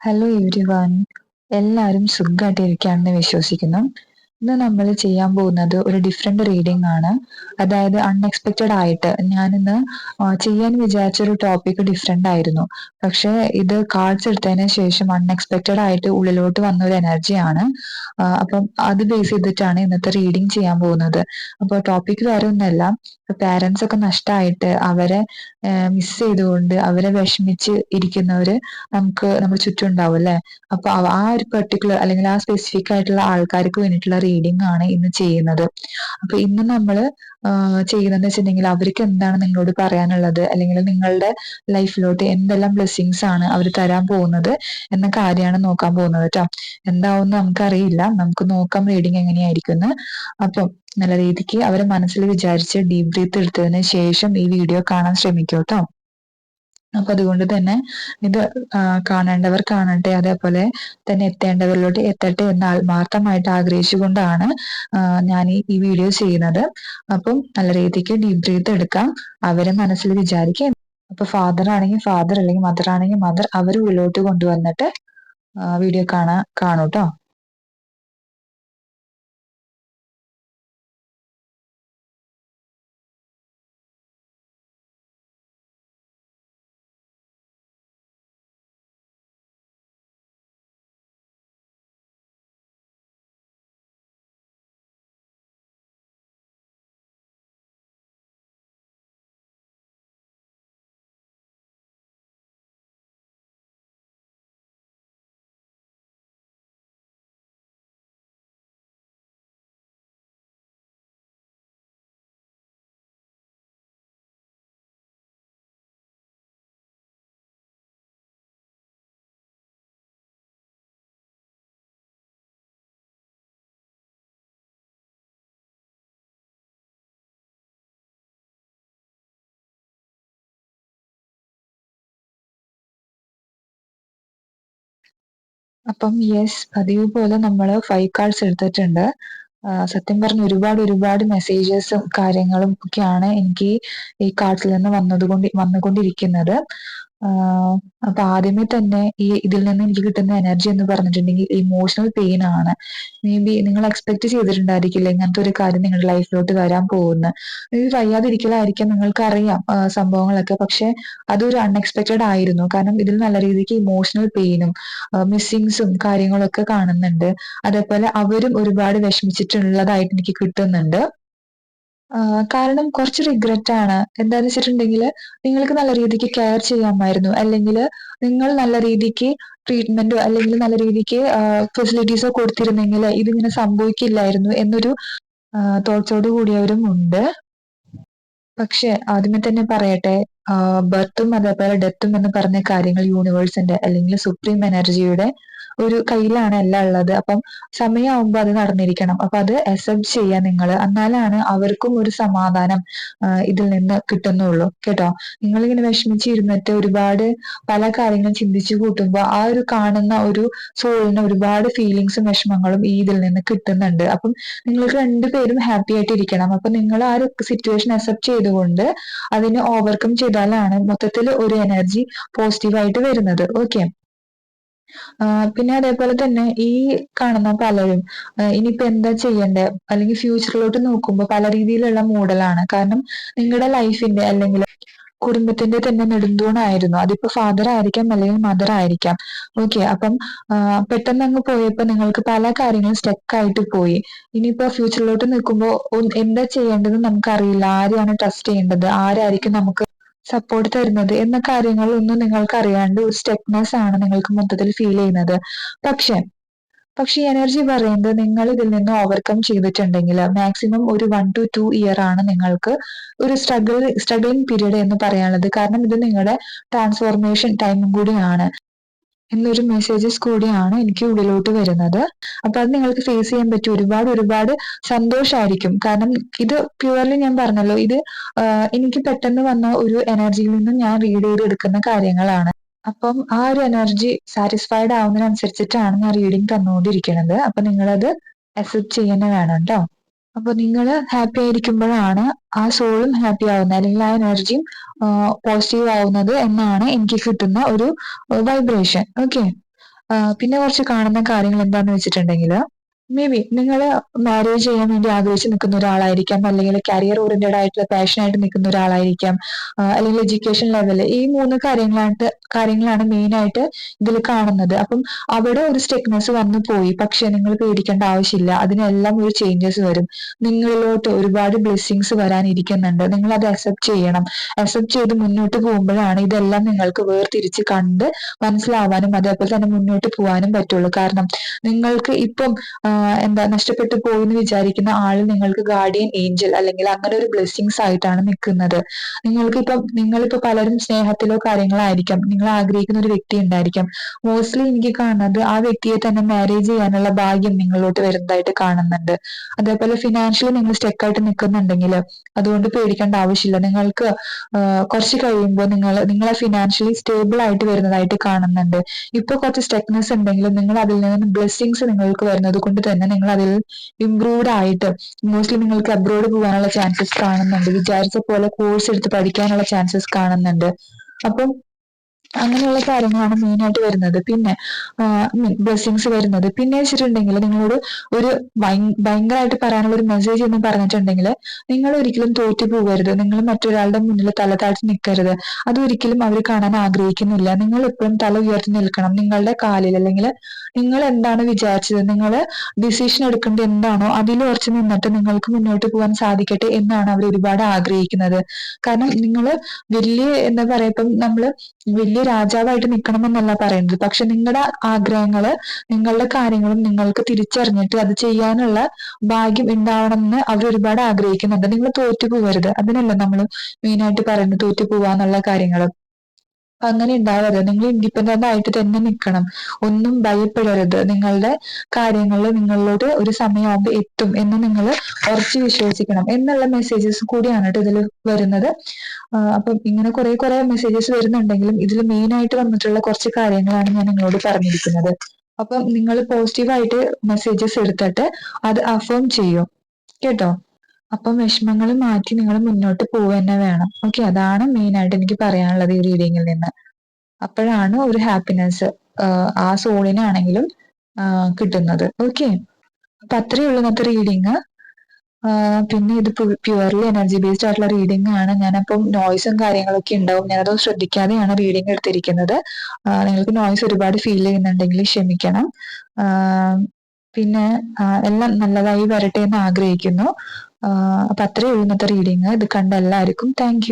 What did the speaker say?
Hello everyone എല്ലാവരും സുഖമായിട്ടിരിക്കുകയാണെന്ന് വിശ്വസിക്കുന്നു. ഇന്ന് നമ്മൾ ചെയ്യാൻ പോകുന്നത് ഒരു ഡിഫറെന്റ് റീഡിംഗ് ആണ്. അതായത് അൺഎക്സ്പെക്റ്റഡ് ആയിട്ട് ഞാനിന്ന് ചെയ്യാൻ വിചാരിച്ച ഒരു ടോപ്പിക് ഡിഫറെന്റ് ആയിരുന്നു. പക്ഷേ ഇത് കാർഡ്സ് എടുത്തതിന് ശേഷം അൺഎക്സ്പെക്റ്റഡ് ആയിട്ട് ഉള്ളിലോട്ട് വന്ന ഒരു എനർജിയാണ് അപ്പം അത് ബേസ് ചെയ്തിട്ടാണ് ഇന്നത്തെ റീഡിംഗ് ചെയ്യാൻ പോകുന്നത്. അപ്പോൾ ടോപ്പിക് വേറെ ഒന്നല്ല. പാരൻസ് ഒക്കെ നഷ്ടമായിട്ട് അവരെ മിസ് ചെയ്തുകൊണ്ട് അവരെ വിഷമിച്ച് ഇരിക്കുന്നവര് നമുക്ക് നമ്മുടെ ചുറ്റും ഉണ്ടാവും അല്ലെ? അപ്പൊ ആ ഒരു പെർട്ടിക്കുലർ അല്ലെങ്കിൽ ആ സ്പെസിഫിക് ആയിട്ടുള്ള ആൾക്കാർക്ക് വേണ്ടിയിട്ടുള്ള റീഡിംഗ് ആണ് ഇന്ന് ചെയ്യുന്നത്. അപ്പൊ ഇന്ന് നമ്മൾ ചെയ്യുന്നതെന്ന് വെച്ചിട്ടുണ്ടെങ്കിൽ അവർക്ക് എന്താണ് നിങ്ങളോട് പറയാനുള്ളത്? അല്ലെങ്കിൽ നിങ്ങളുടെ ലൈഫിലോട്ട് എന്തെല്ലാം ബ്ലെസ്സിങ്സ് ആണ് അവർ തരാൻ പോകുന്നത് എന്ന കാര്യമാണ് നോക്കാൻ പോകുന്നത് കേട്ടോ എന്താവും നമുക്കറിയില്ല. നമുക്ക് നോക്കാം റീഡിങ് എങ്ങനെയായിരിക്കുന്നു അപ്പം നല്ല രീതിക്ക് അവരെ മനസ്സിൽ വിചാരിച്ച് ഡീപ് ബ്രീത്ത് എടുത്തതിന് ശേഷം ഈ വീഡിയോ കാണാൻ ശ്രമിക്കൂട്ടോ കേട്ടോ അപ്പൊ അതുകൊണ്ട് തന്നെ ഇത് കാണേണ്ടവർ കാണട്ടെ അതേപോലെ തന്നെ എത്തേണ്ടവരിലോട്ട് എത്തട്ടെ എന്ന് ആത്മാർത്ഥമായിട്ട് ആഗ്രഹിച്ചുകൊണ്ടാണ് ഞാൻ ഈ വീഡിയോ ചെയ്യുന്നത്. അപ്പം നല്ല രീതിക്ക് ഡീപ് ബ്രീത്ത് എടുക്കാം. അവരെ മനസ്സിൽ വിചാരിക്കുക. അപ്പൊ ഫാദർ ആണെങ്കിൽ ഫാദർ അല്ലെങ്കിൽ മദർ ആണെങ്കിൽ മദർ അവർ ഉള്ളിലോട്ട് കൊണ്ടുവന്നിട്ട് വീഡിയോ കാണാ കാണൂട്ടോ അപ്പം യെസ് പതിവ് പോലെ നമ്മൾ ഫൈവ് കാർഡ്സ് എടുത്തിട്ടുണ്ട്. സത്യം പറഞ്ഞ ഒരുപാട് ഒരുപാട് മെസ്സേജസും കാര്യങ്ങളും ഒക്കെയാണ് എനിക്ക് ഈ കാർഡ്സിൽ നിന്ന് വന്നതുകൊണ്ട് വന്നുകൊണ്ടിരിക്കുന്നത്. അപ്പൊ ആദ്യമേ തന്നെ ഈ ഇതിൽ നിന്ന് എനിക്ക് കിട്ടുന്ന എനർജി എന്ന് പറഞ്ഞിട്ടുണ്ടെങ്കിൽ ഇമോഷണൽ പെയിൻ ആണ്. മേ ബി നിങ്ങൾ എക്സ്പെക്ട് ചെയ്തിട്ടുണ്ടായിരിക്കില്ല ഇങ്ങനത്തെ ഒരു കാര്യം നിങ്ങളുടെ ലൈഫിലോട്ട് വരാൻ പോകുന്നു. ബി വയ്യാതിരിക്കലായിരിക്കാം നിങ്ങൾക്ക് അറിയാം സംഭവങ്ങളൊക്കെ. പക്ഷെ അതൊരു അൺഎക്സ്പെക്റ്റഡ് ആയിരുന്നു. കാരണം ഇതിൽ നല്ല രീതിക്ക് ഇമോഷണൽ പെയിനും മിസ്സിങ്സും കാര്യങ്ങളൊക്കെ കാണുന്നുണ്ട്. അതേപോലെ അവരും ഒരുപാട് വിഷമിച്ചിട്ടുള്ളതായിട്ട് എനിക്ക് കിട്ടുന്നുണ്ട്. കാരണം കുറച്ച് റിഗ്രറ്റ് ആണ്. എന്താന്ന് വെച്ചിട്ടുണ്ടെങ്കിൽ നിങ്ങൾക്ക് നല്ല രീതിക്ക് കെയർ ചെയ്യാമായിരുന്നു. അല്ലെങ്കിൽ നിങ്ങൾ നല്ല രീതിക്ക് ട്രീറ്റ്മെന്റോ അല്ലെങ്കിൽ നല്ല രീതിക്ക് ഫെസിലിറ്റീസോ കൊടുത്തിരുന്നെങ്കിൽ ഇതിങ്ങനെ സംഭവിക്കില്ലായിരുന്നു എന്നൊരു തോട്ട്സോട് കൂടിയവരും ഉണ്ട്. പക്ഷെ ആദ്യമേ തന്നെ പറയട്ടെ ബർത്തും അതേപോലെ ഡെത്തും എന്ന് പറഞ്ഞ കാര്യങ്ങൾ യൂണിവേഴ്സിന്റെ അല്ലെങ്കിൽ സുപ്രീം എനർജിയുടെ ഒരു കയ്യിലാണ് എല്ലാം ഉള്ളത്. അപ്പം സമയമാകുമ്പോൾ അത് നടന്നിരിക്കണം. അപ്പൊ അത് അക്സെപ്റ്റ് ചെയ്യാൻ നിങ്ങൾ എന്നാലാണ് അവർക്കും ഒരു സമാധാനം ഇതിൽ നിന്ന് കിട്ടുന്നുള്ളൂ. കേട്ടോ? നിങ്ങളിങ്ങനെ വിഷമിച്ചിരുന്നിട്ട് ഒരുപാട് പല കാര്യങ്ങളും ചിന്തിച്ചു കൂട്ടുമ്പോൾ ആ ഒരു കാണുന്ന ഒരു സോളിന് ഒരുപാട് ഫീലിങ്സും വിഷമങ്ങളും ഈ ഇതിൽ നിന്ന് കിട്ടുന്നുണ്ട്. അപ്പം നിങ്ങൾക്ക് രണ്ടുപേരും ഹാപ്പി ആയിട്ട് ഇരിക്കണം അപ്പൊ നിങ്ങൾ ആ ഒരു സിറ്റുവേഷൻ അക്സെപ്റ്റ് ചെയ്തുകൊണ്ട് അതിനെ ഓവർകം ചെയ്താലാണ് മൊത്തത്തിൽ ഒരു എനർജി പോസിറ്റീവായിട്ട് വരുന്നത്. ഓക്കെ പിന്നെ അതേപോലെ തന്നെ ഈ കാണുന്ന പലരും ഇനിയിപ്പോ എന്താ ചെയ്യണ്ടേ? അല്ലെങ്കിൽ ഫ്യൂച്ചറിലോട്ട് നോക്കുമ്പോൾ പല രീതിയിലുള്ള മോഡലാണ് കാരണം നിങ്ങളുടെ ലൈഫിന്റെ അല്ലെങ്കിൽ കുടുംബത്തിന്റെ തന്നെ നെടുന്തൂണായിരുന്നു. അതിപ്പോ ഫാദർ ആയിരിക്കാം അല്ലെങ്കിൽ മദർ ആയിരിക്കാം. ഓക്കെ അപ്പം പെട്ടെന്ന് അങ്ങ് പോയപ്പോ നിങ്ങൾക്ക് പല കാര്യങ്ങളും സ്റ്റക്ക് ആയിട്ട് പോയി. ഇനിയിപ്പോ ഫ്യൂച്ചറിലോട്ട് നിൽക്കുമ്പോൾ എന്താ ചെയ്യേണ്ടത് നമുക്കറിയില്ല ആരെയാണ് ട്രസ്റ്റ് ചെയ്യേണ്ടത്? ആരായിരിക്കും നമുക്ക് സപ്പോർട്ട് തരുന്നത് എന്ന കാര്യങ്ങളൊന്നും നിങ്ങൾക്ക് അറിയാണ്ട് ഒരു സ്റ്റെക്നെസ് ആണ് നിങ്ങൾക്ക് മൊത്തത്തിൽ ഫീൽ ചെയ്യുന്നത്. പക്ഷെ പക്ഷെ എനർജി പറയുന്നത് നിങ്ങൾ ഇതിൽ നിന്ന് ഓവർകം ചെയ്തിട്ടുണ്ടെങ്കിൽ മാക്സിമം ഒരു വൺ ടു ടു ഇയർ ആണ് നിങ്ങൾക്ക് ഒരു സ്ട്രഗിൾ സ്ട്രഗിളിങ് പീരീഡ് എന്ന് പറയാനുള്ളത്. കാരണം ഇത് നിങ്ങളുടെ ട്രാൻസ്ഫോർമേഷൻ ടൈമും കൂടിയാണ്. എന്നൊരു മെസ്സേജസ് കൂടിയാണ് എനിക്ക് ഉള്ളിലോട്ട് വരുന്നത്. അപ്പൊ അത് നിങ്ങൾക്ക് ഫേസ് ചെയ്യാൻ പറ്റും. ഒരുപാട് ഒരുപാട് സന്തോഷമായിരിക്കും കാരണം ഇത് പ്യുവർലി ഞാൻ പറഞ്ഞല്ലോ ഇത് എനിക്ക് പെട്ടെന്ന് വന്ന ഒരു എനർജിയിൽ നിന്നും ഞാൻ റീഡ് ചെയ്ത് എടുക്കുന്ന കാര്യങ്ങളാണ്. അപ്പം ആ ഒരു എനർജി സാറ്റിസ്ഫൈഡ് ആവുന്നതിനനുസരിച്ചിട്ടാണ് ഞാൻ റീഡിങ് തന്നുകൊണ്ടിരിക്കുന്നത്. അപ്പൊ നിങ്ങളത് അക്സെപ്റ്റ് ചെയ്യുന്ന വേണം കേട്ടോ. അപ്പൊ നിങ്ങൾ ഹാപ്പി ആയിരിക്കുമ്പോഴാണ് ആ സോളും ഹാപ്പി ആവുന്നത്. അല്ലെങ്കിൽ ആ എനർജിയും പോസിറ്റീവ് ആവുന്നത് എന്നാണ് എനിക്ക് കിട്ടുന്ന ഒരു വൈബ്രേഷൻ ഓക്കെ പിന്നെ കുറച്ച് കാണുന്ന കാര്യങ്ങൾ എന്താന്ന് വെച്ചിട്ടുണ്ടെങ്കിൽ മേ ബി നിങ്ങൾ മാരേജ് ചെയ്യാൻ വേണ്ടി ആഗ്രഹിച്ച് നിൽക്കുന്ന ഒരാളായിരിക്കാം. അല്ലെങ്കിൽ കരിയർ ഓറിയന്റഡ് ആയിട്ടുള്ള പാഷൻ ആയിട്ട് നിൽക്കുന്ന ഒരാളായിരിക്കാം. അല്ലെങ്കിൽ എഡ്യൂക്കേഷൻ ലെവൽ ഈ മൂന്ന് കാര്യങ്ങളായിട്ട് കാര്യങ്ങളാണ് മെയിൻ ആയിട്ട് ഇതിൽ കാണുന്നത്. അപ്പം അവിടെ ഒരു സ്റ്റെക്നസ് വന്നു പോയി. പക്ഷെ നിങ്ങൾ പേടിക്കേണ്ട ആവശ്യമില്ല. അതിനെല്ലാം ഒരു ചേഞ്ചസ് വരും. നിങ്ങളിലോട്ട് ഒരുപാട് ബ്ലെസ്സിങ്സ് വരാനിരിക്കുന്നുണ്ട്. നിങ്ങൾ അത് അക്സെപ്റ്റ് ചെയ്യണം. അക്സെപ്റ്റ് ചെയ്ത് മുന്നോട്ട് പോകുമ്പോഴാണ് ഇതെല്ലാം നിങ്ങൾക്ക് വേർതിരിച്ച് കണ്ട് മനസ്സിലാവാനും അതേപോലെ തന്നെ മുന്നോട്ട് പോകാനും പറ്റുള്ളൂ. കാരണം നിങ്ങൾക്ക് ഇപ്പം എന്താ നഷ്ടപ്പെട്ടു പോയി എന്ന് വിചാരിക്കുന്ന ആൾ നിങ്ങൾക്ക് ഗാർഡിയൻ ഏഞ്ചൽ അല്ലെങ്കിൽ അങ്ങനെ ഒരു ബ്ലെസ്സിങ്സ് ആയിട്ടാണ് നിൽക്കുന്നത് നിങ്ങൾക്ക് ഇപ്പം നിങ്ങളിപ്പോ പലരും സ്നേഹത്തിലോ കാര്യങ്ങളോ ആയിരിക്കാം. നിങ്ങൾ ആഗ്രഹിക്കുന്ന ഒരു വ്യക്തി ഉണ്ടായിരിക്കാം. മോസ്റ്റ്ലി എനിക്ക് കാണുന്നത് ആ വ്യക്തിയെ തന്നെ മാരേജ് ചെയ്യാനുള്ള ഭാഗ്യം നിങ്ങളോട്ട് വരുന്നതായിട്ട് കാണുന്നുണ്ട്. അതേപോലെ ഫിനാൻഷ്യലി നിങ്ങൾ സ്റ്റെക്കായിട്ട് നിൽക്കുന്നുണ്ടെങ്കിൽ അതുകൊണ്ട് പേടിക്കേണ്ട ആവശ്യമില്ല. നിങ്ങൾക്ക് കുറച്ച് കഴിയുമ്പോൾ നിങ്ങൾ നിങ്ങളെ ഫിനാൻഷ്യലി സ്റ്റേബിൾ ആയിട്ട് വരുന്നതായിട്ട് കാണുന്നുണ്ട്. ഇപ്പൊ കുറച്ച് സ്റ്റെക്നെസ് ഉണ്ടെങ്കിലും നിങ്ങൾ അതിൽ നിന്ന് ബ്ലെസ്സിങ്സ് നിങ്ങൾക്ക് വരുന്നത് കൊണ്ട് തന്നെ നിങ്ങൾ അതിൽ ഇംപ്രൂവ്ഡ് ആയിട്ട് മോസ്റ്റ്ലി നിങ്ങൾക്ക് അബ്രോഡ് പോകാനുള്ള ചാൻസസ് കാണുന്നുണ്ട്. വിചാരിച്ച പോലെ കോഴ്സ് എടുത്ത് പഠിക്കാനുള്ള ചാൻസസ് കാണുന്നുണ്ട്. അപ്പം അങ്ങനെയുള്ള കാര്യങ്ങളാണ് മെയിൻ ആയിട്ട് വരുന്നത്. പിന്നെ ബ്ലെസ്സിങ്സ് വരുന്നത്. പിന്നെ വെച്ചിട്ടുണ്ടെങ്കിൽ നിങ്ങളോട് ഒരു ഭയങ്കരമായിട്ട് പറയാനുള്ള ഒരു മെസ്സേജ് എന്ന് പറഞ്ഞിട്ടുണ്ടെങ്കിൽ നിങ്ങൾ ഒരിക്കലും തോറ്റു പോകരുത്. നിങ്ങൾ മറ്റൊരാളുടെ മുന്നിൽ തല താഴ്ത്തി നിൽക്കരുത്. അതൊരിക്കലും അവർ കാണാൻ ആഗ്രഹിക്കുന്നില്ല. നിങ്ങൾ എപ്പോഴും തല ഉയർത്തി നിൽക്കണം. നിങ്ങളുടെ കാലിൽ അല്ലെങ്കിൽ നിങ്ങൾ എന്താണ് വിചാരിച്ചത്? നിങ്ങൾ ഡിസിഷൻ എടുക്കേണ്ടത് എന്താണോ അതിൽ ഉറച്ചു നിന്നിട്ട് നിങ്ങൾക്ക് മുന്നോട്ട് പോകാൻ സാധിക്കട്ടെ എന്നാണ് അവർ ഒരുപാട് ആഗ്രഹിക്കുന്നത്. കാരണം നിങ്ങൾ വലിയ എന്താ പറയാ ഇപ്പം നമ്മൾ വലിയ രാജാവായിട്ട് നിൽക്കണമെന്നല്ല പറയുന്നത്. പക്ഷെ നിങ്ങളുടെ ആഗ്രഹങ്ങൾ നിങ്ങളുടെ കാര്യങ്ങളും നിങ്ങൾക്ക് തിരിച്ചറിഞ്ഞിട്ട് അത് ചെയ്യാനുള്ള ഭാഗ്യം ഉണ്ടാവണമെന്ന് അവർ ഒരുപാട് ആഗ്രഹിക്കുന്നുണ്ട്. നിങ്ങൾ തോറ്റു പോകരുത് അതിനല്ല നമ്മൾ മെയിനായിട്ട് പറയുന്നത് തോറ്റു പോവാന്നുള്ള കാര്യങ്ങൾ അങ്ങനെ ഉണ്ടാവരുത്. നിങ്ങൾ ഇൻഡിപെൻഡന്റ് ആയിട്ട് തന്നെ നിൽക്കണം ഒന്നും ഭയപ്പെടരുത്. നിങ്ങളുടെ കാര്യങ്ങൾ നിങ്ങളോട് ഒരു സമയമാകുമ്പോൾ എത്തും എന്ന് നിങ്ങൾ ഉറച്ചു വിശ്വസിക്കണം എന്നുള്ള മെസ്സേജസ് കൂടിയാണ് കേട്ടോ ഇതിൽ വരുന്നത്. അപ്പം ഇങ്ങനെ കുറെ കുറെ മെസ്സേജസ് വരുന്നുണ്ടെങ്കിലും ഇതിൽ മെയിൻ ആയിട്ട് വന്നിട്ടുള്ള കുറച്ച് കാര്യങ്ങളാണ് ഞാൻ നിങ്ങളോട് പറഞ്ഞിരിക്കുന്നത്. അപ്പം നിങ്ങൾ പോസിറ്റീവായിട്ട് മെസ്സേജസ് എടുത്തിട്ട് അത് അഫേം ചെയ്യും. കേട്ടോ? അപ്പം വിഷമങ്ങൾ മാറ്റി നിങ്ങൾ മുന്നോട്ട് പോവുക തന്നെ വേണം. ഓക്കെ അതാണ് മെയിൻ ആയിട്ട് എനിക്ക് പറയാനുള്ളത് ഈ റീഡിങ്ങിൽ നിന്ന്. അപ്പോഴാണ് ഒരു ഹാപ്പിനെസ് ആ സോളിനാണെങ്കിലും കിട്ടുന്നത്. ഓക്കെ അപ്പൊ അത്രയേ ഉള്ളൂ ഇന്നത്തെ റീഡിങ് പിന്നെ ഇത് പ്യുവർലി എനർജി ബേസ്ഡ് ആയിട്ടുള്ള റീഡിംഗ് ആണ്. ഞാനപ്പം നോയ്സും കാര്യങ്ങളൊക്കെ ഉണ്ടാവും. ഞാനത് ശ്രദ്ധിക്കാതെയാണ് റീഡിംഗ് എടുത്തിരിക്കുന്നത്. നിങ്ങൾക്ക് നോയ്സ് ഒരുപാട് ഫീൽ ചെയ്യുന്നുണ്ടെങ്കിൽ ക്ഷമിക്കണം. പിന്നെ എല്ലാം നല്ലതായി വരട്ടെ എന്ന് ആഗ്രഹിക്കുന്നു. അപ്പൊ അത്രയേ ഉള്ളൂ ഇന്നത്തെ റീഡിങ് ഇത് കണ്ട എല്ലാവർക്കും താങ്ക്